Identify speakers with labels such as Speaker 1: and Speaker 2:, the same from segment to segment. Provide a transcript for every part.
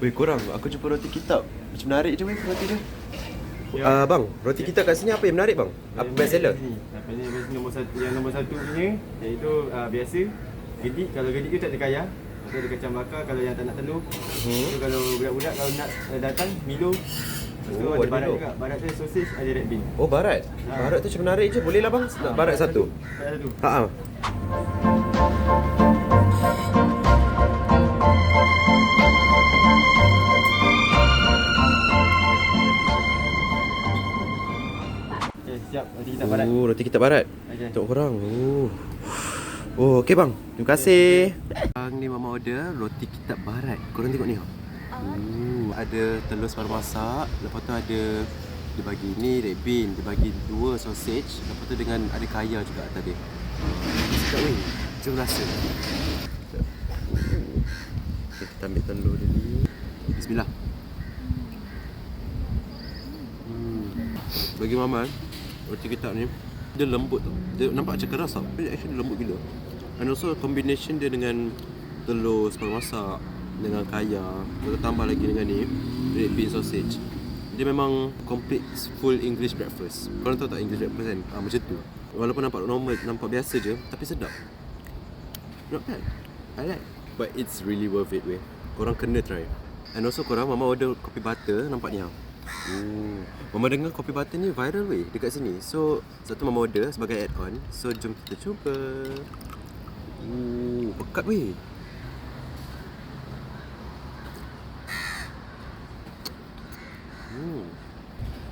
Speaker 1: Weh korang, aku jumpa roti kitab Macam menarik je weh roti dia
Speaker 2: Ya.
Speaker 1: Ah bang, roti kitab kat sini apa yang menarik bang? Apa best seller?
Speaker 2: Apa ni best nombor satu yang nombor satu punya iaitu uh, biasa gedik kalau gedik tu tak ada kaya. Lepas tu ada kacang bakar kalau yang tak nak telur.
Speaker 1: Hmm.
Speaker 2: So kalau budak-budak kalau nak uh, datang Milo. Lepas tu
Speaker 1: Oh,
Speaker 2: ada
Speaker 1: ada
Speaker 2: barat
Speaker 1: Milo.
Speaker 2: juga. Barat tu sausage ada red bean.
Speaker 1: Oh barat
Speaker 2: Ha.
Speaker 1: Barat tu macam menarik je, boleh lah bang Nak barat satu?
Speaker 2: Barat satu.
Speaker 1: Haa ha.
Speaker 2: Okey, siap. Nanti kita barat.
Speaker 1: Oh, roti kitab barat
Speaker 2: Okey.
Speaker 1: Untuk korang Oh Oh, okey bang. Terima kasih. Bang ni mama order roti kitab barat. Korang tengok ni. Oh, ada telur separuh masak. Lepas tu ada dia bagi ni red bean, dia bagi dua sausage. Lepas tu dengan ada kaya juga atas dia. Sedap weh. Jom rasa. Okay, kita ambil telur dia ni. Bismillah. Hmm. Bagi mama eh, roti kitab ni dia lembut tau. Dia nampak macam keras tau. Tapi actually lembut gila. And also combination dia dengan telur separuh masak dengan kaya, tu tambah lagi dengan ni red bean sausage. Dia memang complete full English breakfast. Korang tahu tak English breakfast kan? Ah, macam tu. Walaupun nampak normal, nampak biasa je, tapi sedap. Not bad. I like. But it's really worth it weh. Korang kena try. And also korang mama order kopi butter nampak ni ah. Oh, mama dengar kopi butter ni viral weh dekat sini. So, satu mama order sebagai add-on. So, jom kita cuba. Oh, pekat weh. Hmm.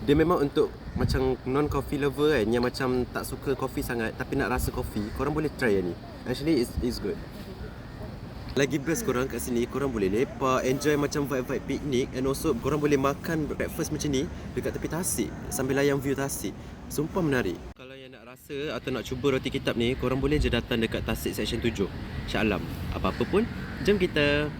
Speaker 1: Dia memang untuk macam non coffee lover kan yang macam tak suka kopi sangat tapi nak rasa kopi, korang boleh try yang ni. Actually it's, it's good. Lagi best korang kat sini, korang boleh lepak, enjoy macam vibe-vibe piknik and also korang boleh makan breakfast macam ni dekat tepi tasik sambil layang view tasik. Sumpah menarik. Kalau yang nak rasa atau nak cuba roti kitab ni, korang boleh je datang dekat tasik section 7. Shah Alam. Apa-apa pun, jom kita